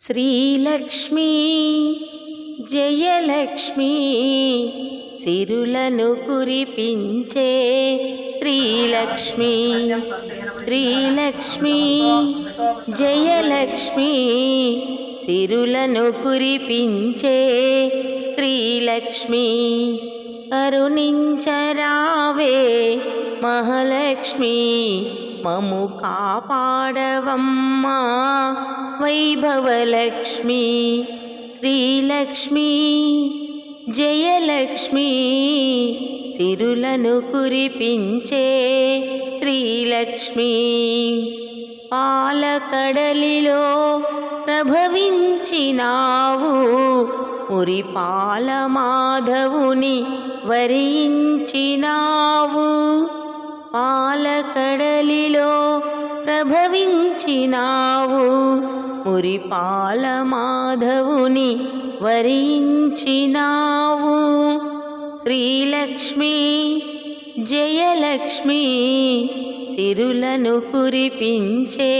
శ్రీలక్ష్మీ జయలక్ష్మీ సిరులను కురిపించే శ్రీలక్ష్మీ శ్రీలక్ష్మీ జయలక్ష్మీ సిరులను కురిపించే శ్రీలక్ష్మీ. అరుణించరావే మహాలక్ష్మి. మము కాపాడవమ్మా. వైభవలక్ష్మి శ్రీలక్ష్మి జయలక్ష్మి సిరులను కురిపించే శ్రీలక్ష్మి. పాలకడలిలో ప్రభవించినావు మురిపాల మాధవుని వరించినావు పాలకడలిలో ప్రభవించినావు. మురిపాల మాధవుని వరించినావు. శ్రీలక్ష్మి జయలక్ష్మి సిరులను కురిపించే.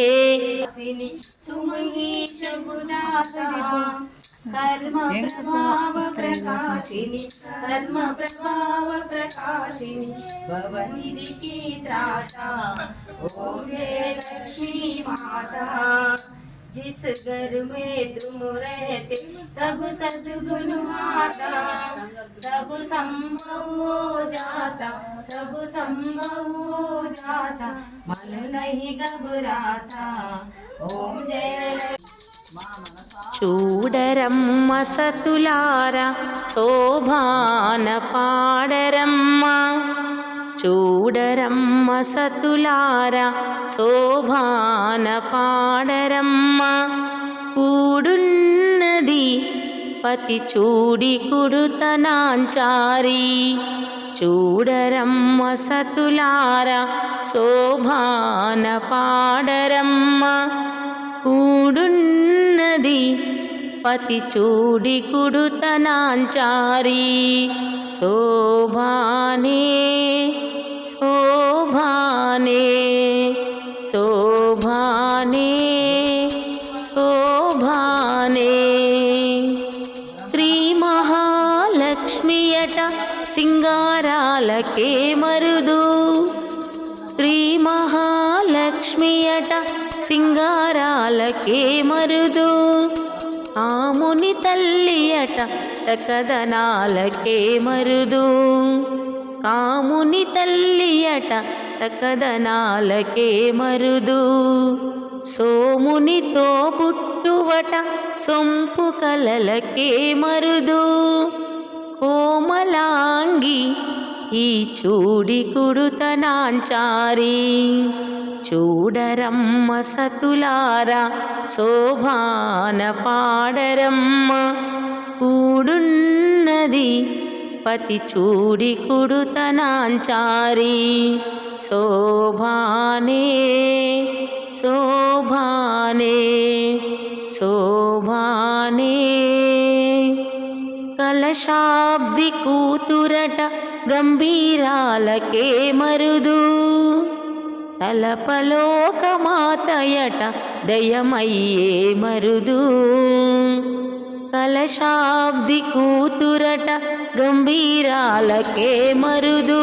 कर्म प्रभाव प्रकाशिनी कर्म प्रभाव प्रकाशिनी भवनिधि की त्राता ओम जय लक्ष्मी माता। जिस घर में तुम रहते, सब सद्गुण आता सब संभव हो जाता, सब संभव हो जाता, मन नहीं घबराता। ओम जय చూడరమ్మ సతులార శోభాన పాడరమ్మ. చూడరమ్మ సతులార శోభాన పాడరమ్మ. కూడున్నది పతి చూడి కుడుతనాంచారి. చూడరమ్మ సతులార శోభాన పాడరమ్మ. పతి చూడి కుడుతనాంచారి. శోభానే శోభానే శోభానే శోభానే. శ్రీ మహాలక్ష్మియట సింగారాలకే మరుదు. శ్రీ మహాలక్ష్మియట సింగారాలకే మరుదు. ఆముని తల్లియట చకదనాలకే మరుదు. కాముని తల్లియట చకదనాలకే మరుదు. సోమునితో పుట్టువట సొంపు కలలకే మరుదు. కోమలాంగి ఈ చూడి కుడుతనాంచారీ. చూడరమ్మ సతులారా శోభాన పాడరమ్మ. కూడున్నది పతి చూడి కుడుతనాంచారి. శోభానే శోభానే శోభానే. కలశాబ్ది కూతురట గంభీరాలకే మరుదు. తలపలోకమాతయట దయమయ్యే మరుదు. కలశాబ్ది కూతురట గంభీరాలకే మరుదు.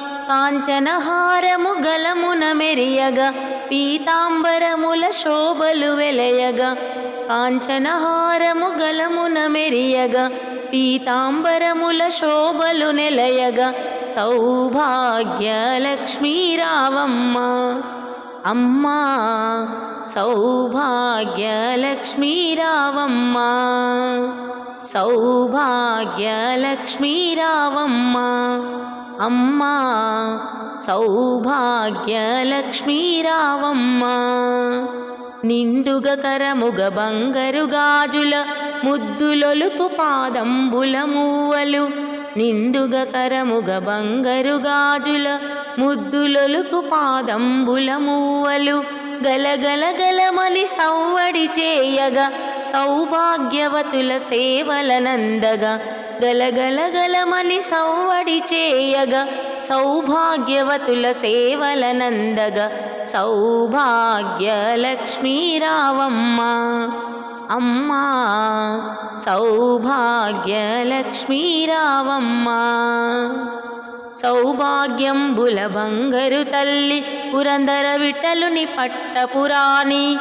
కాంచనహారము గలమున మెరియగా పీతాంబరముల శోభలు వెలయగా. కాంచనహారము గలమున మెరియగా పీతాంబరముల శోభలు నెలయగా. సౌభాగ్య లక్ష్మీ రావమ్మ అమ్మా సౌభాగ్య లక్ష్మీ అమ్మా సౌభాగ్య నిండుగ కరముగ బంగరు గాజుల ముద్దులొలుకు పాదంబుల మూవలు నిండుగ కరముగ బంగరు గాజుల ముద్దులొలుకు పాదంబుల మూవలు గలగల గలమని సవ్వడి చేయగా సౌభాగ్యవతుల సేవలనందగా గలగలగలమని సవ్వడి చేయగా సౌభాగ్యవతుల సేవలనందగా సౌభాగ్య లక్ష్మీ అమ్మా సౌభాగ్య లక్ష్మీ రావమ్మ. సౌభాగ్యంబుల బంగరు తల్లి పురందర విటలుని పట్టపురాణి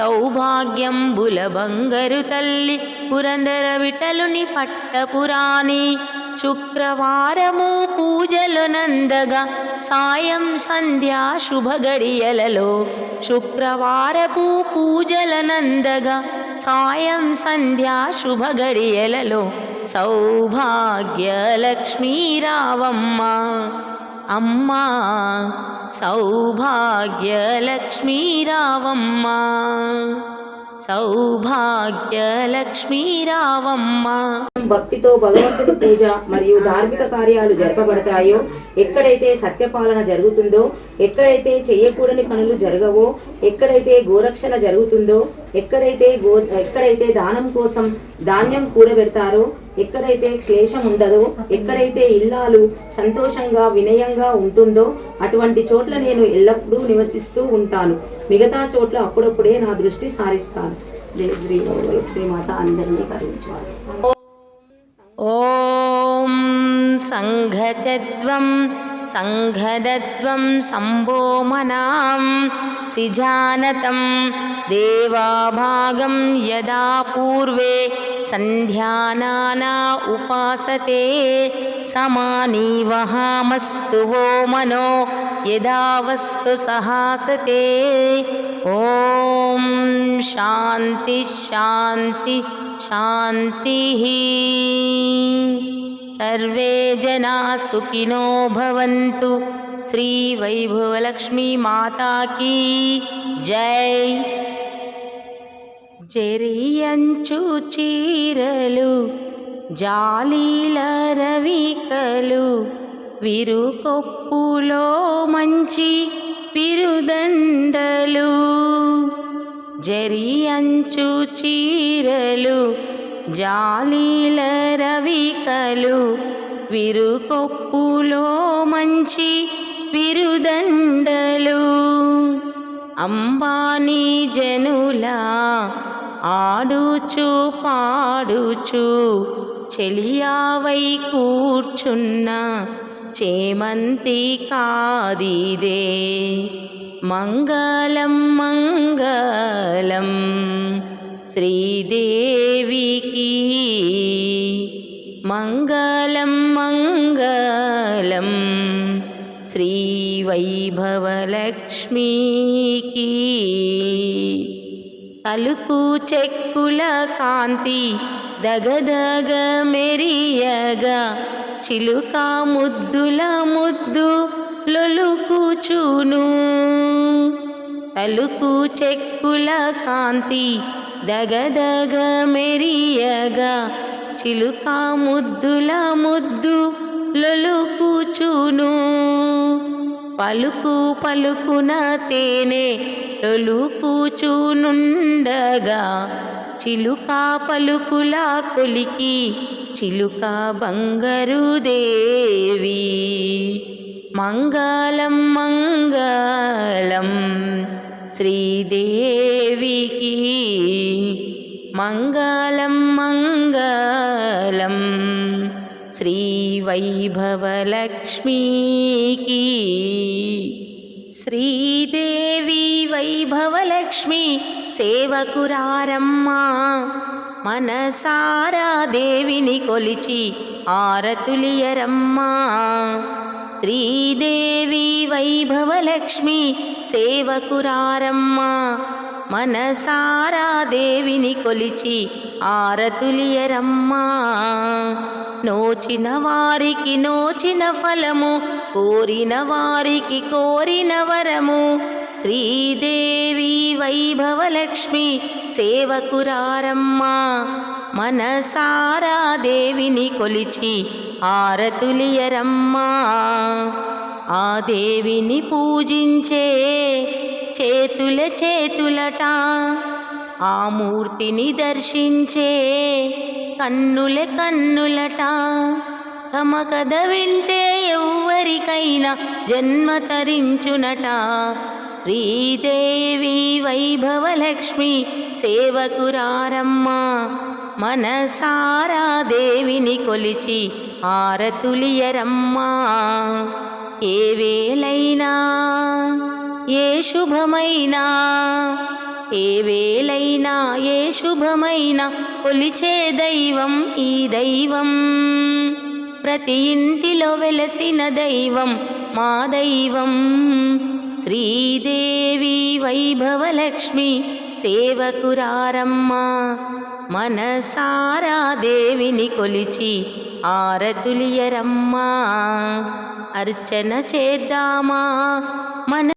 సౌభాగ్యంబుల బంగరు తల్లి పురందర విటలుని పట్టపురాణి. శుక్రవారము పూజలు నందగా సాయం సంధ్యా శుభగడియలలో. శుక్రవారపు పూజల నందగా సాయం సంధ్యా శుభగడియలలో. సౌభాగ్య లక్ష్మీ రావమ్మ అమ్మా సౌభాగ్యలక్ష్మీరావమ్మ సౌభాగ్యలక్ష్మీరావమ్మ. భక్తితో భగవంతుడి పూజ మరియు ధార్మిక కార్యాలు జరపబడతాయో ఎక్కడైతే సత్యపాలన జరుగుతుందో ఎక్కడైతే చేయకూడని పనులు జరగవో ఎక్కడైతే గోరక్షణ జరుగుతుందో ఎక్కడైతే గో ఎక్కడైతే దానం కోసం ధాన్యం కూడబెడతారో ఎక్కడైతే క్లేశం ఉండదో ఎక్కడైతే ఇల్లాలు సంతోషంగా వినయంగా ఉంటుందో అటువంటి చోట్ల నేను ఎల్లప్పుడూ నివసిస్తూ ఉంటాను. మిగతా చోట్ల అప్పుడప్పుడే నా దృష్టి సారిస్తాను. జయ శ్రీ ఓం సంఘచత్వం సంఘదత్వం సంభోమనాం సిజానతం देवाभागं यदा पूर्वे सन्ध्यानाना उपासते समानी वहामस्तु वो मनो यदा वस्तु सहासते। ॐ शान्ति शान्ति शान्तिः। सर्वे जनाः सुखिनो भवन्तु। श्रीवैभवलक्ष्मी माता की जय। చెరియంచు చీరలు జాలీల రవికలు విరుకొప్పులో మంచి పిరుదండలు. జరియంచు చీరలు జాలీల రవికలు విరుకొప్పులో మంచి పిరుదండలు. అంబానీ జనులా ఆడుచు పాడుచు చెలియావై కూర్చున్న చేమంతి కాదిదే. మంగళం మంగళం శ్రీదేవికి. మంగళం మంగళం శ్రీవైభవలక్ష్మీకి అలుకు చెక్కుల కాంతి దగదగ మెరియగా చిలుక ముద్దుల ముద్దు లొలుకుచును. తలుకు చెక్కుల కాంతి దగదగ మెరియగా చిలుక ముద్దుల ముద్దు లొలుకుచును. పలుకు పలుకున తేనె లొలుకుచునుండగా చిలుక పలుకుల కొలికి చిలుక బంగరు దేవి మంగళం మంగళం శ్రీదేవికి మంగళం మంగళం శ్రీవైభవలక్ష్మీకి శ్రీదేవి వైభవలక్ష్మి సేవకురారమ్మా మనసారా దేవిని కొలిచి ఆరతులియరమ్మా శ్రీదేవి వైభవలక్ష్మి సేవకురారమ్మా మనసారా దేవిని కొలిచి ఆరతులియరమ్మా నోచిన వారికి నోచిన ఫలము కోరిన వారికి కోరిన వరము. శ్రీదేవి వైభవలక్ష్మి సేవకురారమ్మా మనసారా దేవిని కొలిచి ఆరతులియరమ్మా. ఆ దేవిని పూజించే చేతుల చేతులట ఆ మూర్తిని దర్శించే కన్నుల కన్నులట. తమ కథ వింటే ఎవ్వరికైనా జన్మ తరించునట. శ్రీదేవి వైభవలక్ష్మి సేవకురారమ్మా మనసారా దేవిని కొలిచి ఆరతులియరమ్మా ఏ వేలైనా ఏ శుభమైనా ఏ వేలైనా ఏ శుభమైనా కొలిచే దైవం ఈ దైవం. ప్రతి ఇంటిలో వెలసిన దైవం మా దైవం. శ్రీదేవి వైభవలక్ష్మి సేవకురారమ్మా. మనసారా దేవిని కొలిచి ఆరతులియరమ్మా. అర్చన చేద్దామా? మన